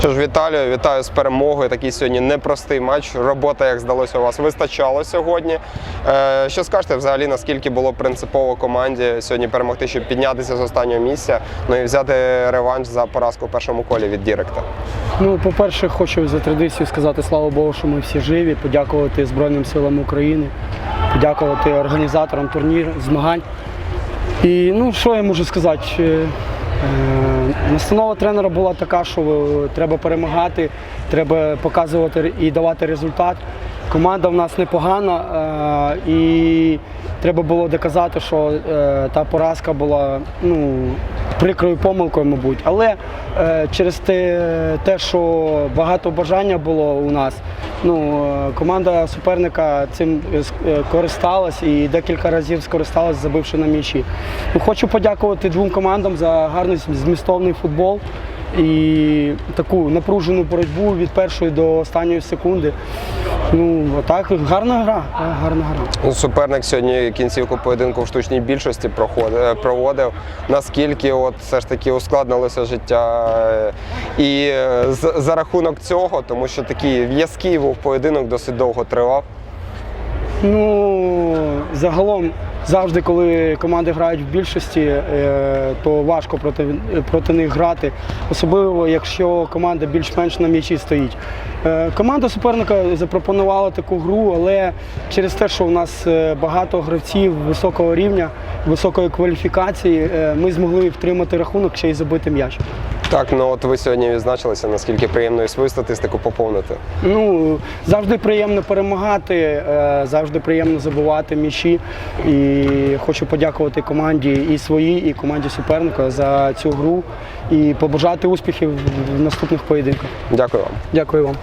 Що ж, Віталію, вітаю з перемогою. Такий сьогодні непростий матч. Робота, як здалося, у вас вистачало сьогодні. Е, що скажете взагалі, наскільки було принципово команді сьогодні перемогти, щоб піднятися з останнього місця, ну і взяти реванш за поразку в першому колі від Діректа? Ну, по-перше, хочу за традицією сказати слава Богу, що ми всі живі, подякувати Збройним силам України, подякувати організаторам турніру, змагань. І ну, що я можу сказати? Е, Настанова тренера була така, що е, треба перемагати, треба показувати і давати результат. Команда в нас непогана е, і треба було доказати, що е, та поразка була ну, прикрою помилкою, мабуть. Але е, через те, те, що багато бажання було у нас, ну, е, команда суперника цим е, е, і декілька разів скористалась, забивши на м'ячі. Ну, хочу подякувати двом командам за гарний змістовний футбол і таку напружену боротьбу від першої до останньої секунди. Ну, отак, гарна гра. е, Гарна гра. Ну, Суперник сьогодні кінцівку поєдинку в штучній більшості е, проводив. Наскільки от все ж таки ускладнилося життя е, і за рахунок цього, тому що такий в'язкий був поєдинок, досить довго тривав. Ну, загалом, завжди, коли команди грають в більшості, е, то важко проти, проти них грати, особливо якщо команда більш-менш на м'ячі стоїть. Е, Команда суперника запропонувала таку гру, але через те, що у нас е, багато гравців високого рівня, високої кваліфікації, ми змогли втримати рахунок ще й забити м'яч. Так, ну от ви сьогодні відзначилися, наскільки приємно і свою статистику поповнити. Ну, завжди приємно перемагати, е, завжди приємно забувати м'ячі. І хочу подякувати команді і своїй, і команді суперника за цю гру і побажати успіхів в наступних поєдинках. Дякую вам. Дякую вам.